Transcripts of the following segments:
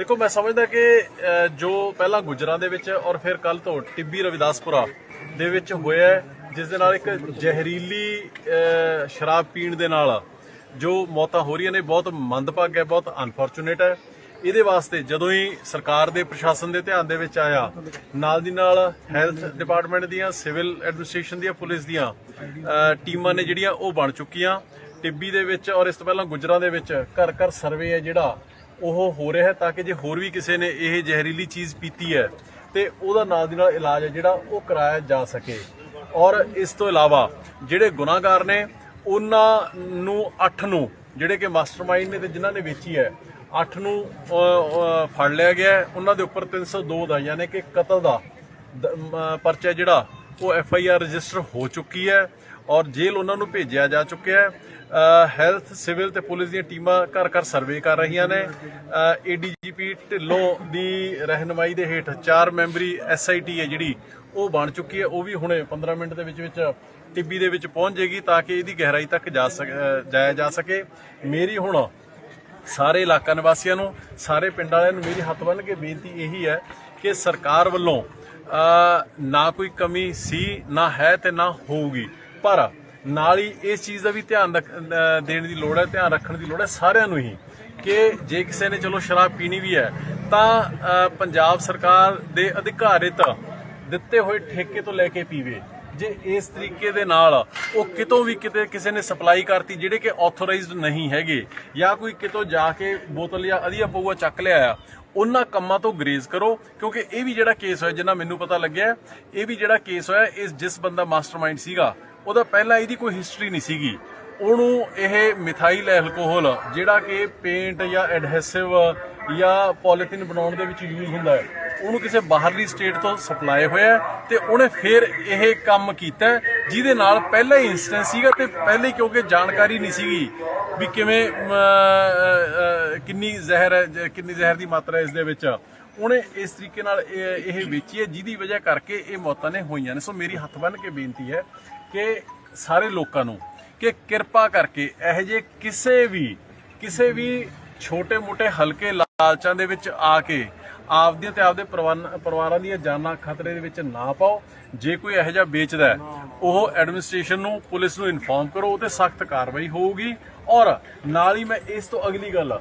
ਦੇਖੋ, ਮੈਂ ਸਮਝਦਾ ਕਿ ਜੋ ਪਹਿਲਾਂ ਗੁਜਰਾਂ ਦੇ ਵਿੱਚ ਔਰ ਫਿਰ ਕੱਲ ਤੋਂ ਟਿੱਬੀ ਰਵਿਦਾਸਪੁਰਾ ਦੇ ਵਿੱਚ ਹੋਇਆ ਜਿਸ ਦੇ ਨਾਲ ਇੱਕ ਜ਼ਹਿਰੀਲੀ ਸ਼ਰਾਬ ਪੀਣ ਦੇ ਨਾਲ ਜੋ ਮੌਤਾਂ ਹੋ ਰਹੀਆਂ ਨੇ, ਬਹੁਤ ਮੰਦਭਾਗ ਹੈ, ਬਹੁਤ ਅਨਫੋਰਚੂਨੇਟ ਹੈ। ਇਹਦੇ ਵਾਸਤੇ ਜਦੋਂ ਹੀ ਸਰਕਾਰ ਦੇ ਪ੍ਰਸ਼ਾਸਨ ਦੇ ਧਿਆਨ ਦੇ ਵਿੱਚ ਆਇਆ, ਨਾਲ ਦੀ ਨਾਲ ਹੈਲਥ ਡਿਪਾਰਟਮੈਂਟ ਦੀਆਂ, ਸਿਵਲ ਐਡਮਿਨਿਸਟ੍ਰੇਸ਼ਨ ਦੀਆਂ, ਪੁਲਿਸ ਦੀਆਂ ਟੀਮਾਂ ਨੇ ਜਿਹੜੀਆਂ ਉਹ ਬਣ ਚੁੱਕੀਆਂ। ਟਿੱਬੀ ਦੇ ਵਿੱਚ ਔਰ ਇਸ ਤੋਂ ਪਹਿਲਾਂ ਗੁਜਰਾਂ ਦੇ ਵਿੱਚ ਘਰ ਘਰ ਸਰਵੇ ਹੈ ਜਿਹੜਾ ਉਹ ਹੋ ਰਿਹਾ ਤਾਂ ਕਿ ਜੇ ਹੋਰ ਵੀ ਕਿਸੇ ਨੇ ਇਹ ਜ਼ਹਿਰੀਲੀ ਚੀਜ਼ ਪੀਤੀ ਹੈ ਤੇ ਉਹਦਾ ਨਾਲ ਦੀ ਨਾਲ ਇਲਾਜ ਹੈ ਜਿਹੜਾ ਉਹ ਕਰਾਇਆ ਜਾ ਸਕੇ। ਔਰ ਇਸ ਤੋਂ ਇਲਾਵਾ ਜਿਹੜੇ ਗੁਨਾਹਗਾਰ ਨੇ, ਉਹਨਾਂ ਨੂੰ 8 ਨੂੰ ਜਿਹੜੇ ਕਿ ਮਾਸਟਰਮਾਈਂਡ ਨੇ ਤੇ ਜਿਨ੍ਹਾਂ ਨੇ ਵੇਚੀ ਹੈ 8 ਨੂੰ ਫੜ ਲਿਆ ਗਿਆ ਉਹਨਾਂ ਦੇ ਉੱਪਰ 302 ਦਾ ਯਾਨੀ ਕਿ ਕਤਲ ਦਾ ਪਰਚਾ ਜਿਹੜਾ, ਉਹ ਐਫ ਆਈ ਆਰ ਰਜਿਸਟਰ ਹੋ ਚੁੱਕੀ ਹੈ ਔਰ ਜੇਲ੍ਹ ਉਹਨਾਂ ਨੂੰ ਭੇਜਿਆ ਜਾ ਚੁੱਕਿਆ ਹੈ। ਹੈਲਥ ਸਿਵਲ ਤੇ ਪੁਲਿਸ ਦੀਆਂ ਟੀਮਾਂ ਘਰ ਘਰ ਸਰਵੇ ਕਰ ਰਹੀਆਂ ਨੇ। ਏਡੀਜੀਪੀ ਢਿੱਲੋਂ ਦੀ ਰਹਿਨਮਾਈ ਦੇ ਹੇਠ ਚਾਰ ਮੈਂਬਰੀ ਐਸਆਈਟੀ ਹੈ ਜਿਹੜੀ ਉਹ ਬਣ ਚੁੱਕੀ ਹੈ। ਉਹ ਵੀ ਹੁਣੇ 15 ਮਿੰਟ ਦੇ ਵਿੱਚ ਵਿੱਚ ਟਿੱਬੀ ਦੇ ਵਿੱਚ ਪਹੁੰਚ ਜਾਏਗੀ ਤਾਂ ਕਿ ਇਹਦੀ ਗਹਿਰਾਈ ਤੱਕ ਜਾ ਸਕ- ਜਾਇਆ ਜਾ ਸਕੇ। ਮੇਰੀ ਹੁਣ ਸਾਰੇ ਇਲਾਕਾ ਨਿਵਾਸੀਆਂ ਨੂੰ, ਸਾਰੇ ਪਿੰਡ ਵਾਲਿਆਂ ਨੂੰ ਮੇਰੀ ਹੱਥ ਬੰਨ੍ਹ ਕੇ ਬੇਨਤੀ ਇਹੀ ਹੈ ਕਿ ਸਰਕਾਰ ਵੱਲੋਂ ਨਾ ਕੋਈ ਕਮੀ ਸੀ, ਨਾ ਹੈ ਤੇ ਨਾ ਹੋਊਗੀ। ਪਰ ਨਾਲ ਹੀ ਇਸ ਚੀਜ਼ ਦਾ ਵੀ ਧਿਆਨ ਰੱਖ- ਦੇਣ ਦੀ ਲੋੜ ਹੈ, ਧਿਆਨ ਰੱਖਣ ਦੀ ਲੋੜ ਹੈ ਸਾਰਿਆਂ ਨੂੰ ਹੀ ਕਿ ਜੇ ਕਿਸੇ ਨੇ ਚਲੋ ਸ਼ਰਾਬ ਪੀਣੀ ਵੀ ਹੈ, ਤਾਂ ਪੰਜਾਬ ਸਰਕਾਰ ਦੇ ਅਧਿਕਾਰਿਤ ਦਿੱਤੇ ਹੋਏ ਠੇਕੇ ਤੋਂ ਲੈ ਕੇ ਪੀਵੇ। ਜੇ ਇਸ ਤਰੀਕੇ ਦੇ ਨਾਲ ਉਹ ਕਿਤੋਂ ਵੀ ਕਿਤੇ ਕਿਸੇ ਨੇ ਸਪਲਾਈ ਕਰਤੀ ਜਿਹੜੇ ਕਿ ਆਥੋਰਾਈਜ਼ਡ ਨਹੀਂ ਹੈਗੇ ਜਾਂ ਕੋਈ ਕਿਤੋਂ ਜਾ ਕੇ ਬੋਤਲ ਜਾਂ ਅਧੀਆ ਪਊਆ ਚੱਕ ਲਿਆ ਆ, ਉਹਨਾਂ ਕੰਮਾਂ ਤੋਂ ਗਰੇਜ਼ ਕਰੋ, ਕਿਉਂਕਿ ਇਹ ਵੀ ਜਿਹੜਾ ਕੇਸ ਹੋਇਆ ਜਿੰਨਾ ਮੈਨੂੰ ਪਤਾ ਲੱਗਿਆ, ਇਹ ਵੀ ਜਿਹੜਾ ਕੇਸ ਹੋਇਆ, ਇਸ ਜਿਸ ਬੰਦਾ ਮਾਸਟਰਮਾਈਂਡ ਸੀਗਾ ਉਹਦਾ ਪਹਿਲਾਂ ਇਹਦੀ ਕੋਈ ਹਿਸਟਰੀ ਨਹੀਂ ਸੀਗੀ। ਉਹਨੂੰ ਇਹ ਮਿਥਾਈਲ ਐਲਕੋਹਲ, ਜਿਹੜਾ ਕਿ ਪੇਂਟ ਜਾਂ ਐਡਹੈਸਿਵ ਜਾਂ ਪੋਲੀਥੀਨ ਬਣਾਉਣ ਦੇ ਵਿੱਚ ਯੂਜ਼ ਹੁੰਦਾ ਹੈ, ਉਹਨੂੰ ਕਿਸੇ ਬਾਹਰਲੀ ਸਟੇਟ ਤੋਂ ਸਪਲਾਈ ਹੋਇਆ ਹੈ ਤੇ ਉਹਨੇ ਫਿਰ ਇਹ ਕੰਮ ਕੀਤਾ ਜਿਹਦੇ ਨਾਲ ਪਹਿਲਾ ਹੀ ਇੰਸਟੈਂਸ ਸੀਗਾ ਤੇ ਪਹਿਲੇ ਕਿਉਂਕਿ ਜਾਣਕਾਰੀ ਨਹੀਂ ਸੀਗੀ ਵੀ ਕਿਵੇਂ ਕਿੰਨੀ ਜ਼ਹਿਰ ਹੈ ਕਿੰਨੀ ਜ਼ਹਿਰ ਦੀ ਮਾਤਰਾ ਹੈ ਇਸ ਦੇ ਵਿੱਚ। ਉਹਨੇ ਇਸ ਤਰੀਕੇ ਨਾਲ ਇਹ ਇਹ ਵੇਚੀ ਹੈ, ਜਿਹਦੀ ਵਜ੍ਹਾ ਕਰਕੇ ਇਹ ਮੌਤਾਂ ਨੇ ਹੋਈਆਂ ਨੇ। ਸੋ ਮੇਰੀ ਹੱਥ ਬੰਨ੍ਹ ਕੇ ਬੇਨਤੀ ਹੈ ਕਿ ਸਾਰੇ ਲੋਕਾਂ ਨੂੰ ਕਿ ਕਿਰਪਾ ਕਰਕੇ ਇਹੋ ਜਿਹੇ ਕਿਸੇ ਵੀ ਕਿਸੇ ਵੀ ਛੋਟੇ-ਮੋਟੇ ਹਲਕੇ ਲਾਲਚਾਂ ਦੇ ਵਿੱਚ ਆ ਕੇ ਆਪਦੀਆਂ ਤੇ ਆਪਦੇ ਪਰਿਵਾਰਾਂ ਦੀਆਂ ਜਾਨਾਂ ਖਤਰੇ ਦੇ ਵਿੱਚ ਨਾ ਪਾਓ। ਜੇ ਕੋਈ ਇਹੋ ਜਿਹਾ ਵੇਚਦਾ ਉਹ ਐਡਮਿਨਿਸਟ੍ਰੇਸ਼ਨ ਨੂੰ, ਪੁਲਿਸ ਨੂੰ ਇਨਫੋਰਮ ਕਰੋ ਤੇ ਸਖਤ ਕਾਰਵਾਈ ਹੋਊਗੀ। ਔਰ ਨਾਲ ਹੀ ਮੈਂ ਇਸ ਤੋਂ ਅਗਲੀ ਗੱਲ,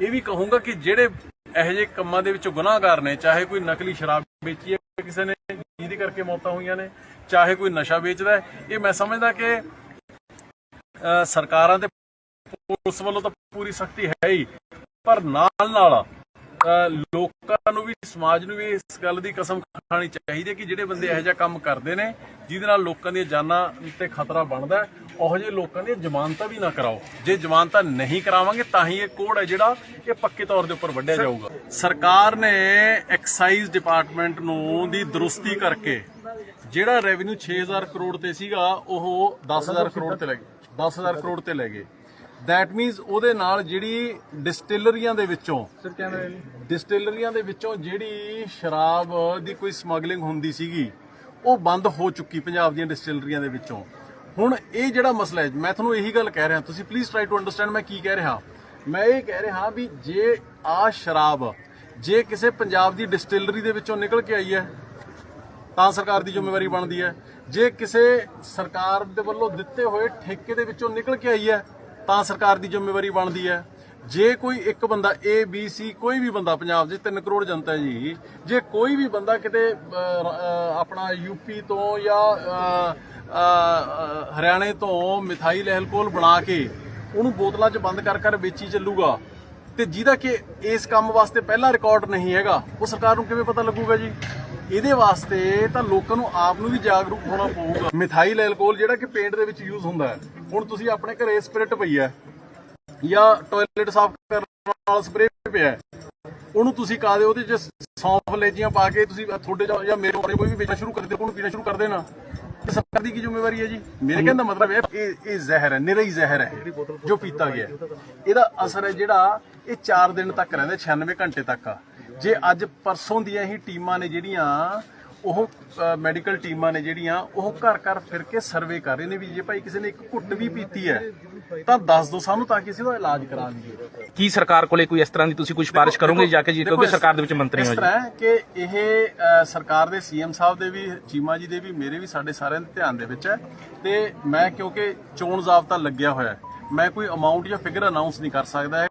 ਇਹ ਵੀ ਕਹੂੰਗਾ ਕਿ ਜਿਹੜੇ ਇਹੋ ਜਿਹੇ ਕੰਮਾਂ ਦੇ ਵਿੱਚ ਗੁਨਾਹਗਾਰ ਨੇ, ਚਾਹੇ ਕੋਈ ਨਕਲੀ ਸ਼ਰਾਬ ਵੇਚੀ ਹੈ ਕਿਸੇ ਨੇ, ਜਿਹਦੇ ਕਰਕੇ ਮੌਤਾਂ ਹੋਈਆਂ ਨੇ ਚਾਹੇ ਕੋਈ ਨਸ਼ਾ ਵੇਚਦਾ ਇਹ ਮੈਂ ਸਮਝਦਾ ਕਿ ਸਰਕਾਰਾਂ ਤੇ ਪੁਲਿਸ ਵੱਲੋਂ ਤਾਂ ਪੂਰੀ ਸਖਤੀ ਹੈ ਹੀ ਪਰ ਨਾਲ ਨਾਲ ਲੋਕਾਂ ਨੂੰ ਵੀ ਸਮਾਜ ਨੂੰ ਵੀ ਇਸ ਗੱਲ ਦੀ ਕਸਮ ਖਾਣੀ ਚਾਹੀਦੀ ਹੈ ਕਿ ਜਿਹੜੇ ਬੰਦੇ ਇਹੋ ਜਿਹਾ ਕੰਮ ਕਰਦੇ ਨੇ ਜਿਹਦੇ ਨਾਲ ਲੋਕਾਂ ਦੀਆਂ ਜਾਨਾਂ ਤੇ ਖਤਰਾ ਬਣਦਾ ਹੈ, ਉਹੋ ਜਿਹੇ ਲੋਕਾਂ ਦੀਆਂ ਜ਼ਮਾਨਤਾਂ ਵੀ ਨਾ ਕਰਾਓ। ਜੇ ਜ਼ਮਾਨਤਾਂ ਨਹੀਂ ਕਰਾਵਾਂਗੇ ਤਾਂ ਹੀ ਇਹ ਕੋਡ ਹੈ ਜਿਹੜਾ ਇਹ ਪੱਕੇ ਤੌਰ ਦੇ ਉੱਪਰ ਵੱਢਿਆ ਜਾਊਗਾ। ਸਰਕਾਰ ਨੇ ਐਕਸਾਈਜ਼ ਡਿਪਾਰਟਮੈਂਟ ਨੂੰ ਦੀ ਦਰੁਸਤੀ ਕਰਕੇ ਜਿਹੜਾ ਰੈਵਨਿਊ 6000 ਕਰੋੜ ਤੇ ਸੀਗਾ ਉਹ 10000 ਕਰੋੜ ਤੇ ਲੈ ਗਏ। 10000 ਕਰੋੜ ਤੇ ਲੈ ਗਏ। ਦੈਟ ਮੀਨਸ ਉਹਦੇ ਨਾਲ ਜਿਹੜੀ ਡਿਸਟਿਲਰੀਆਂ ਦੇ ਵਿੱਚੋਂ ਡਿਸਟਿਲਰੀਆਂ ਦੇ ਵਿੱਚੋਂ ਜਿਹੜੀ ਸ਼ਰਾਬ ਦੀ ਕੋਈ ਸਮਗਲਿੰਗ ਹੁੰਦੀ ਸੀਗੀ ਉਹ ਬੰਦ ਹੋ ਚੁੱਕੀ ਪੰਜਾਬ ਦੀਆਂ ਡਿਸਟਿਲਰੀਆਂ ਦੇ ਵਿੱਚੋਂ। ਹੁਣ ਇਹ ਜਿਹੜਾ ਮਸਲਾ ਹੈ ਮੈਂ ਤੁਹਾਨੂੰ ਇਹੀ ਗੱਲ ਕਹਿ ਰਿਹਾ। ਤੁਸੀਂ ਪਲੀਜ਼ ਟਰਾਈ ਟੂ ਅੰਡਰਸਟੈਂਡ ਮੈਂ ਕੀ ਕਹਿ ਰਿਹਾ। ਮੈਂ ਇਹ ਕਹਿ ਰਿਹਾ ਵੀ ਜੇ ਆ ਸ਼ਰਾਬ ਜੇ ਕਿਸੇ ਪੰਜਾਬ ਦੀ ਡਿਸਟਿਲਰੀ ਦੇ ਵਿੱਚੋਂ ਨਿਕਲ ਕੇ ਆਈ ਹੈ ਤਾਂ ਸਰਕਾਰ ਦੀ ਜ਼ਿੰਮੇਵਾਰੀ ਬਣਦੀ ਹੈ। ਜੇ ਕਿਸੇ ਸਰਕਾਰ ਦੇ ਵੱਲੋਂ ਦਿੱਤੇ ਹੋਏ ਠੇਕੇ ਦੇ ਵਿੱਚੋਂ ਨਿਕਲ ਕੇ ਆਈ ਹੈ ਤਾਂ ਸਰਕਾਰ ਦੀ ਜ਼ਿੰਮੇਵਾਰੀ ਬਣਦੀ ਹੈ। ਜੇ ਕੋਈ ਇੱਕ ਬੰਦਾ A B C ਕੋਈ ਵੀ ਬੰਦਾ ਪੰਜਾਬ 'ਚ 3 ਕਰੋੜ ਜਨਤਾ ਜੀ ਜੇ ਕੋਈ ਵੀ ਬੰਦਾ ਕਿਤੇ ਅਹ, ਅਹ, ਆਪਣਾ ਯੂਪੀ ਤੋਂ ਜਾਂ ਹਰਿਆਣੇ ਤੋਂ ਮਿਥਾਈਲ ਐਲਕੋਹਲ ਬਣਾ ਕੇ ਉਹਨੂੰ ਬੋਤਲਾਂ 'ਚ ਬੰਦ ਕਰ ਕਰ ਵੇਚੀ ਚੱਲੂਗਾ ਤੇ ਜਿਹਦਾ ਕਿ ਇਸ ਕੰਮ ਵਾਸਤੇ ਪਹਿਲਾ ਰਿਕਾਰਡ ਨਹੀਂ ਹੈਗਾ ਉਹ ਸਰਕਾਰ ਨੂੰ ਕਿਵੇਂ ਪਤਾ ਲੱਗੂਗਾ ਜੀ? ਇਹਦੇ ਵਾਸਤੇ ਤਾਂ ਲੋਕਾਂ ਨੂੰ ਆਪ ਨੂੰ ਵੀ ਜਾਗਰੂਕ ਹੋਣਾ ਪਊਗਾ। ਮਿਥਾਈਲ ਐਲਕੋਹਲ ਜਿਹੜਾ ਕਿ ਪੇਂਟ ਦੇ ਵਿੱਚ ਯੂਜ਼ ਹੁੰਦਾ ਹੈ। ਹੁਣ ਤੁਸੀਂ ਆਪਣੇ ਘਰੇ ਸਪਿਰਿਟ ਪਈ ਹੈ ਜਾਂ ਟਾਇਲਟ ਸਾਫ਼ ਕਰਨ ਵਾਲਾ ਸਪਰੇ ਪਿਆ ਹੈ। ਉਹਨੂੰ ਤੁਸੀਂ ਕਾਦੇ ਉਹਦੇ ਚ ਸੌਂਫ ਲੈਜੀਆਂ ਪਾ ਕੇ ਤੁਸੀਂ ਤੁਹਾਡੇ ਜਾਂ- ਮੇਰੇ ਕੋਲ ਕੋਈ ਵੀ ਵੇਚਣਾ ਸ਼ੁਰੂ ਕਰ ਦੇ, ਉਹਨੂੰ ਪੀਣਾ ਸ਼ੁਰੂ ਕਰ ਦੇਣਾ। ਸਰਕਾਰ ਦੀ ਕੀ ਜ਼ਿੰਮੇਵਾਰੀ ਹੈ ਜੀ? ਮੇਰੇ ਕਹਿੰਦਾ ਮਤਲਬ ਇਹ ਇਹ ਜ਼ਹਿਰ ਹੈ ਨਿਰਾ ਹੀ ਜ਼ਹਿਰ ਹੈ ਜੋ ਪੀਤਾ ਗਿਆ ਇਹਦਾ ਅਸਰ ਹੈ ਜਿਹੜਾ ਇਹ 4 ਦਿਨ ਤੱਕ ਰਹਿੰਦਾ 96 ਘੰਟੇ ਤੱਕ ਆ। ਜੇ ਅੱਜ ਪਰਸੋਂ ਦੀਆਂ ਹੀ ਟੀਮਾਂ ਨੇ ਜਿਹੜੀਆਂ ਉਹ ਮੈਡੀਕਲ ਟੀਮਾਂ ਨੇ ਜਿਹੜੀਆਂ ਉਹ ਘਰ ਘਰ ਫਿਰ ਕੇ ਸਰਵੇ ਕਰ ਰਹੇ ਨੇ ਵੀ ਜੇ ਭਾਈ ਕਿਸੇ ਨੇ ਇੱਕ ਘੁੱਟ ਵੀ ਪੀਤੀ ਹੈ ਤਾਂ ਦੱਸ ਦਿਓ ਸਾਨੂੰ ਤਾਂ ਕਿ ਅਸੀਂ ਉਹਦਾ ਇਲਾਜ ਕਰਾ ਲਈਏ। ਕੀ ਸਰਕਾਰ ਕੋਲੇ ਕੋਈ ਇਸ ਤਰ੍ਹਾਂ ਦੀ ਤੁਸੀਂ ਕੋਈ ਸਿਫਾਰਿਸ਼ ਕਰੋਗੇ ਜਾ ਕੇ ਜੀ ਕਿਉਂਕਿ ਇਸ- ਸਰਕਾਰ ਦੇ ਵਿੱਚ ਮੰਤਰੀ ਇਸ ਹੋ ਜੀ? ਤਰ੍ਹਾਂ ਹੈ ਕਿ ਇਹ ਸਰਕਾਰ ਦੇ ਸੀਐਮ ਸਾਹਿਬ ਦੇ ਵੀ ਚੀਮਾ ਜੀ ਦੇ ਵੀ ਮੇਰੇ ਵੀ ਸਾਡੇ ਸਾਰਿਆਂ ਦੇ ਧਿਆਨ ਦੇ ਵਿੱਚ ਹੈ। ਤੇ ਮੈਂ ਕਿਉਂਕਿ ਚੋਣ ਜ਼ਾਬਤਾ ਲੱਗਿਆ ਹੋਇਆ ਹੈ ਮੈਂ ਕੋਈ ਅਮਾਉਂਟ ਜਾਂ ਫਿਗਰ ਅਨਾਉਂਸ ਨਹੀਂ ਕਰ ਸਕਦਾ